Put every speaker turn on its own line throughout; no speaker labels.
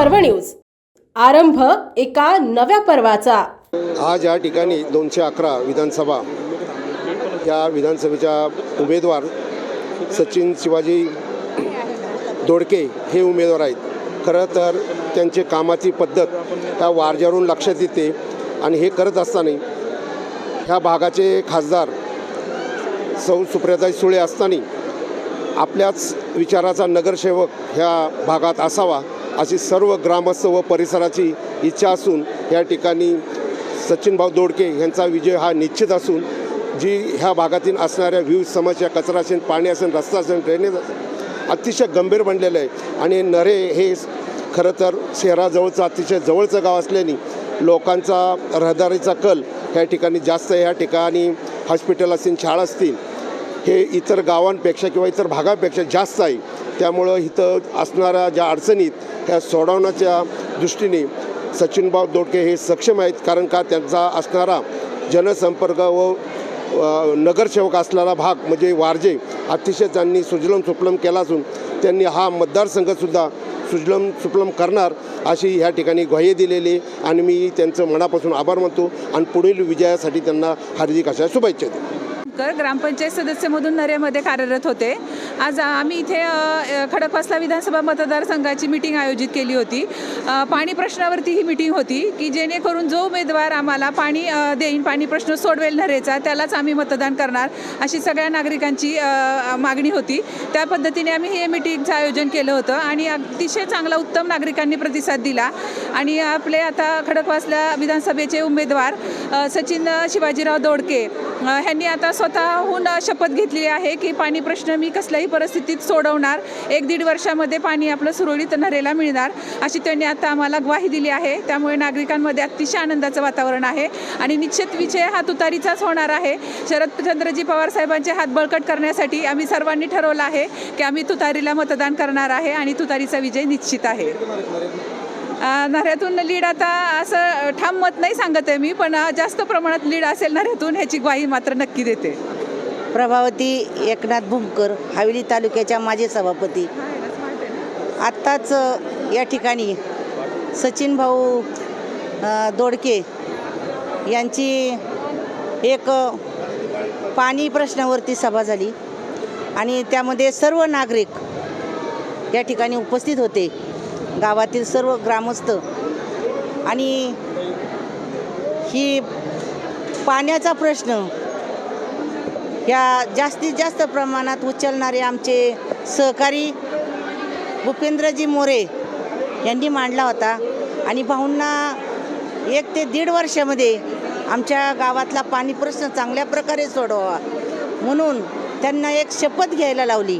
पर्व न्यूज. आरंभ एका नव्या पर्वाचा.
आज या ठिकाणी दोनशे अकरा विधानसभा या विधानसभेच्या उमेदवार सचिन शिवाजी दोडके हे उमेदवार आहेत. खरं तर त्यांचे कामाची पद्धत ह्या वारजारून लक्षात येते आणि हे करत असताना ह्या भागाचे खासदार सौ सुप्रियाताई सुळे असताना आपल्याच विचाराचा नगरसेवक ह्या भागात असावा. अशी सर्व ग्रामस्थ व परिसराची इच्छा असून या ठिकाणी सचिनभाऊ दोडके यांचा विजय हा निश्चित असून जी ह्या भागातील असणाऱ्या विविध समस्या कचरा असेल पाणी असेल रस्ता असेल ड्रेनेज असेल अतिशय गंभीर बनलेलं आहे. आणि नरे हे खरं तर शहराजवळचं अतिशय जवळचं गाव असल्याने लोकांचा रहदारीचा कल ह्या ठिकाणी जास्त आहे. ह्या ठिकाणी हॉस्पिटल असतील शाळा असतील हे इतर गावांपेक्षा किंवा इतर भागापेक्षा जास्त आहे. त्यामुळं इथं असणाऱ्या ज्या अडचणीत त्या सोडवण्याच्या दृष्टीने सचिनभाऊ दोडके हे सक्षम आहेत. कारण का? त्यांचा असणारा जनसंपर्क व नगरसेवक असलेला भाग म्हणजे वारजे अतिशय त्यांनी सुजलम सुफलम केला असून त्यांनी हा मतदारसंघसुद्धा सुजलम सुफलम करणार अशी ह्या ठिकाणी ग्वाही दिलेली आणि मी त्यांचं मनापासून आभार मानतो आणि पुढील विजयासाठी त्यांना हार्दिक अशा शुभेच्छा देतो.
ग्रामपंचायत सदस्यमधून नरेमध्ये कार्यरत होते. आज आम्ही इथे खडकवासला विधानसभा मतदारसंघाची मिटिंग आयोजित केली होती. पाणी प्रश्नावरती ही मिटिंग होती की जेणेकरून जो उमेदवार आम्हाला पाणी देईन पाणी प्रश्न सोडवेल नरेचा त्यालाच आम्ही मतदान करणार अशी सगळ्या नागरिकांची मागणी होती. त्या पद्धतीने आम्ही हे मिटिंगचं आयोजन केलं होतं आणि अतिशय चांगला उत्तम नागरिकांनी प्रतिसाद दिला. आणि आपले आता खडकवासला विधानसभेचे उमेदवार सचिन शिवाजीराव दोडके ह्यांनी आता स्वतःहून शपथ घेतली आहे की पाणी प्रश्न मी कसलाही परिस्थितीत सोडवणार. एक दीड वर्षामध्ये पाणी आपलं सुरळीत नरेला मिळणार अशी त्यांनी आता आम्हाला ग्वाही दिली आहे. त्यामुळे नागरिकांमध्ये अतिशय आनंदाचं वातावरण आहे आणि निश्चित विजय हा तुतारीचाच होणार आहे. शरदचंद्रजी पवार साहेबांचे हात बळकट करण्यासाठी आम्ही सर्वांनी ठरवलं आहे की आम्ही तुतारीला मतदान करणार आहे आणि तुतारीचा विजय निश्चित आहे. नऱ्यातून लीड आता असं ठाम मत नाही सांगत आहे मी पण जास्त प्रमाणात लीड असेल नऱ्यातून ह्याची ग्वाही मात्र नक्की देते.
प्रभावती एकनाथ भूमकर हवेली तालुक्याच्या माजी सभापती. आत्ताच या ठिकाणी सचिन भाऊ दोडके यांची एक पाणी प्रश्नावरती सभा झाली आणि त्यामध्ये सर्व नागरिक या ठिकाणी उपस्थित होते. गावातील सर्व ग्रामस्थ आणि ही पाण्याचा प्रश्न या जास्तीत जास्त प्रमाणात उचलणारे आमचे सहकारी भूपेंद्रजी मोरे यांनी मांडला होता. आणि भाऊंना एक ते दीड वर्षामध्ये आमच्या गावातला पाणी प्रश्न चांगल्या प्रकारे सोडवावा म्हणून त्यांना एक शपथ घ्यायला लावली.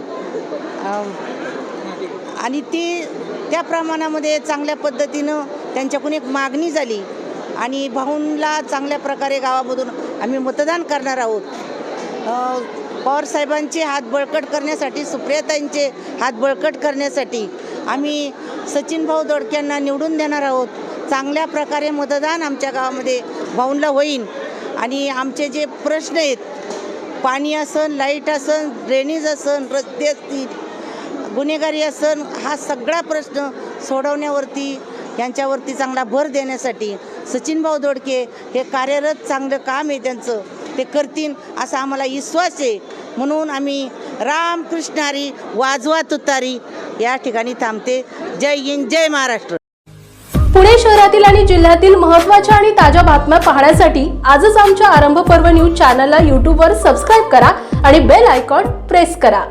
आणि ती त्या प्रमाणामध्ये चांगल्या पद्धतीनं त्यांच्याकडून एक मागणी झाली. आणि भाऊंला चांगल्या प्रकारे गावामधून आम्ही मतदान करणार आहोत. पवारसाहेबांचे हात बळकट करण्यासाठी सुप्रियाताईंचे हात बळकट करण्यासाठी आम्ही सचिन भाऊ दोडक्यांना निवडून देणार आहोत. चांगल्या प्रकारे मतदान आमच्या गावामध्ये भाऊंला होईल आणि आमचे जे प्रश्न आहेत पाणी असन लाइट असन ड्रेनेज असन रस्ते असतील गुन्हेगारी असन हा सगळा प्रश्न सोडवण्यावरती यांच्यावरती चांगला भर देण्यासाठी सचिनभाऊ दोडके हे कार्यरत चांगलं काम आहे त्यांचं. ते करतील असा आम्हाला विश्वास आहे. म्हणून आम्ही रामकृष्णारी वाजवा तुतारी या ठिकाणी थांबते. जय हिंद जय महाराष्ट्र.
पुणे शहरातील आणि जिल्ह्यातील महत्त्वाच्या आणि ताज्या बातम्या पाहण्यासाठी आजच आमच्या आरंभ पर्व न्यूज चॅनलला यूट्यूबवर सबस्क्राईब करा आणि बेल आयकॉन प्रेस करा.